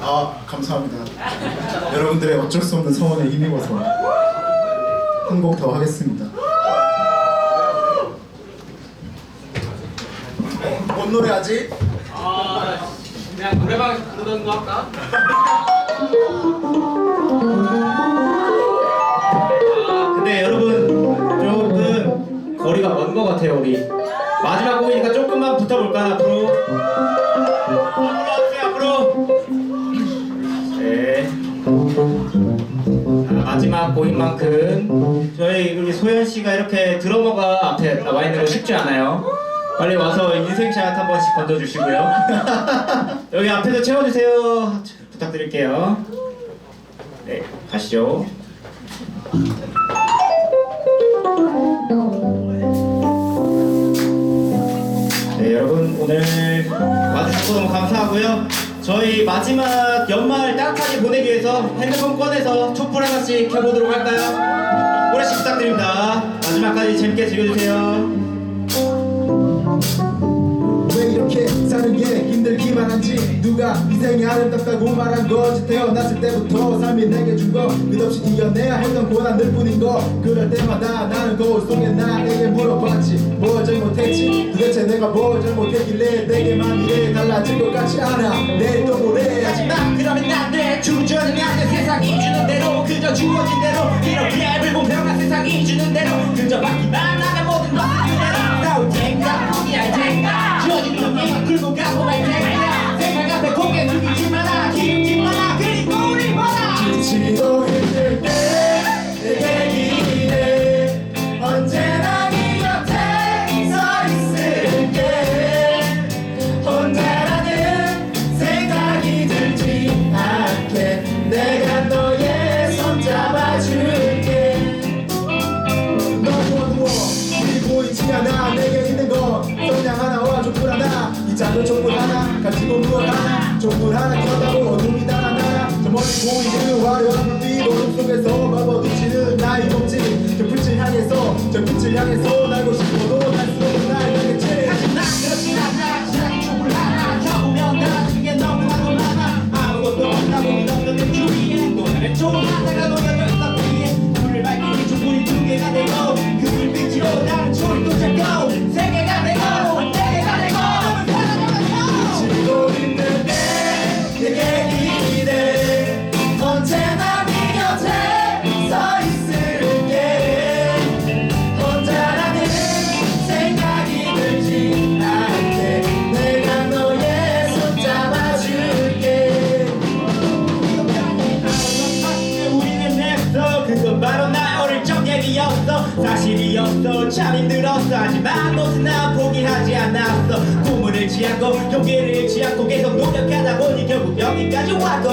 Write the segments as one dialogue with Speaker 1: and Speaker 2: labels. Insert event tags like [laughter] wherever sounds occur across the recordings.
Speaker 1: 아 감사합니다. 여러분들의 어쩔 수 없는 성원에 힘입어서 한 곡 더 하겠습니다. 뭔 노래 하지?
Speaker 2: 아, 그냥 노래방에서 부르던 거 할까?
Speaker 3: 아, 근데 여러분 조금 거리가 먼 것 같아요 우리 마지막 곡이니까 조금만 붙어볼까 앞으로 마지막 곡인 만큼 저희 우리 소연 씨가 이렇게 드러머가 앞에 나와 있는 거 쉽지 않아요. 빨리 와서 인생샷 한 번씩 건져주시고요. [laughs] 여기 앞에도 채워주세요. 부탁드릴게요. 네 가시죠. 네 여러분 오늘 와주셔서 너무 감사하고요 저희 마지막 연말 따뜻하게 보내기 위해서 핸드폰 꺼내서 촛불 하나씩 켜보도록 할까요? 오래씩 부탁드립니다 마지막까지 재밌게 즐겨주세요
Speaker 1: 힘들기만 한지 누가 인생이 아름답다고 말한 거지 태어났을 때부터 삶이 내게 준 거 끝없이 이겨내야 했던 고난들 뿐인 거 그럴 때마다 나는 거울 속에 나에게 물어봤지 뭘 잘못했지? 도대체 내가 뭘 잘못했길래 내게만 이래 달라질 것 같지 않아? 내일 또 모레야지?
Speaker 3: 하지만 그러면 안돼. 주저는 안돼. 세상이 주는 대로 그저 주어진 대로 이렇게 불공평한 세상이 주는 대로 그저 받
Speaker 1: 저 빛을 향해서 날고 싶어도 날수 없는 날 향했지
Speaker 3: 하지만 그렇지 않아 세상이 촛불 하나 달라지는 게 너무나도 많아 아무것도 없다고 믿었던 내 주위에 또 다른 좋은 바로 나 어릴 적 얘기였어. 사실이었어. 참 힘들었어. 하지만 너는 나 포기하지 않았어. 꿈을 잃지 않고 용기를 잃지 않고 계속 노력하다 보니 결국 여기까지 왔고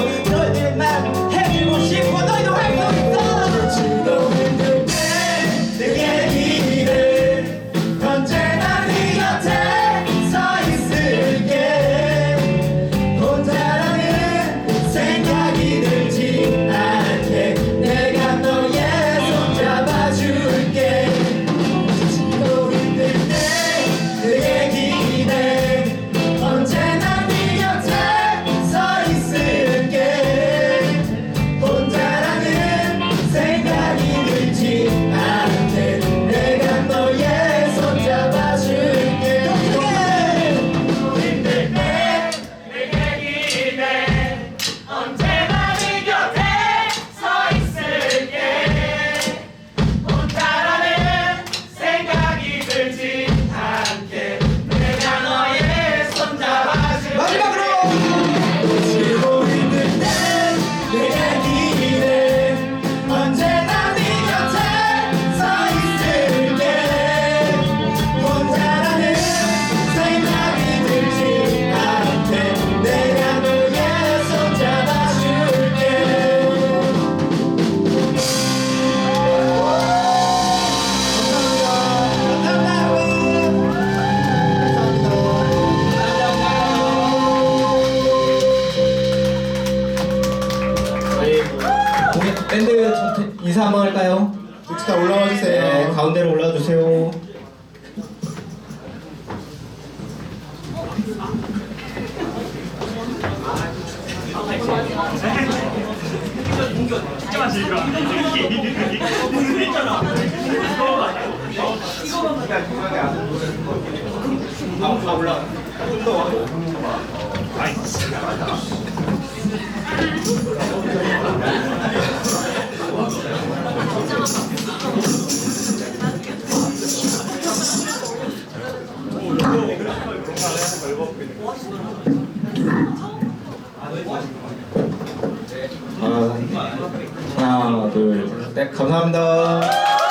Speaker 3: 한번 할까요?
Speaker 1: 육스타 올라와 주세요.
Speaker 3: 네, 가운데로 올라와 주세요. 아, 올라. 좀더 와. 아이, 아, 하나, 둘, 셋. 감사합니다.